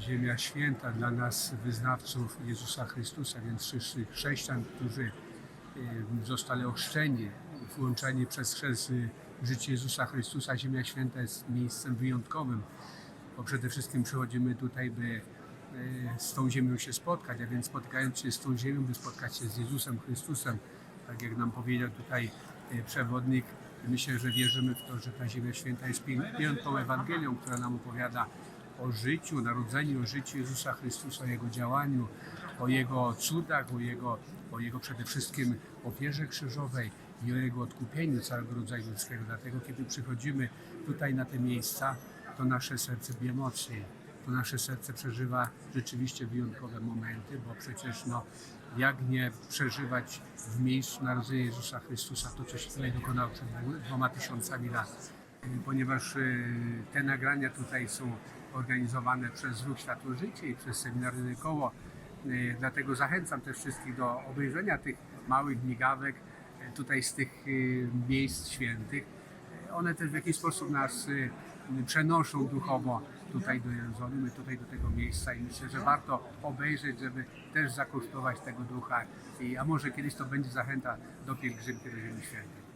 Ziemia święta dla nas, wyznawców Jezusa Chrystusa, więc wszystkich chrześcijan, którzy zostali ochrzczeni, włączeni przez chrzest w życie Jezusa Chrystusa. Ziemia święta jest miejscem wyjątkowym, bo przede wszystkim przychodzimy tutaj, by y, z tą ziemią się spotkać, a więc spotykając się z tą ziemią, by spotkać się z Jezusem Chrystusem, tak jak nam powiedział tutaj y, przewodnik. Myślę, że wierzymy w to, że ta Ziemia Święta jest pię- piękną Ewangelią, która nam opowiada o życiu, narodzeniu, o życiu Jezusa Chrystusa, o Jego działaniu, o Jego cudach, o Jego, o Jego przede wszystkim ofierze krzyżowej i o Jego odkupieniu całego rodzaju ludzkiego. Dlatego, kiedy przychodzimy tutaj na te miejsca, to nasze serce bije mocniej. To nasze serce przeżywa rzeczywiście wyjątkowe momenty, bo przecież no, jak nie przeżywać w miejscu narodzenia Jezusa Chrystusa to, co się tutaj dokonało przed dwoma tysiącami lat. Ponieważ y, te nagrania tutaj są organizowane przez Ruch Światło Życie i przez Seminaryjne Koło, y, dlatego zachęcam też wszystkich do obejrzenia tych małych migawek y, tutaj z tych y, miejsc świętych. One też w jakiś sposób nas przenoszą duchowo tutaj do Jerozolimy, tutaj do tego miejsca i myślę, że warto obejrzeć, żeby też zakosztować tego ducha, I, a może kiedyś to będzie zachęta do pielgrzymki do Ziemi Świętej.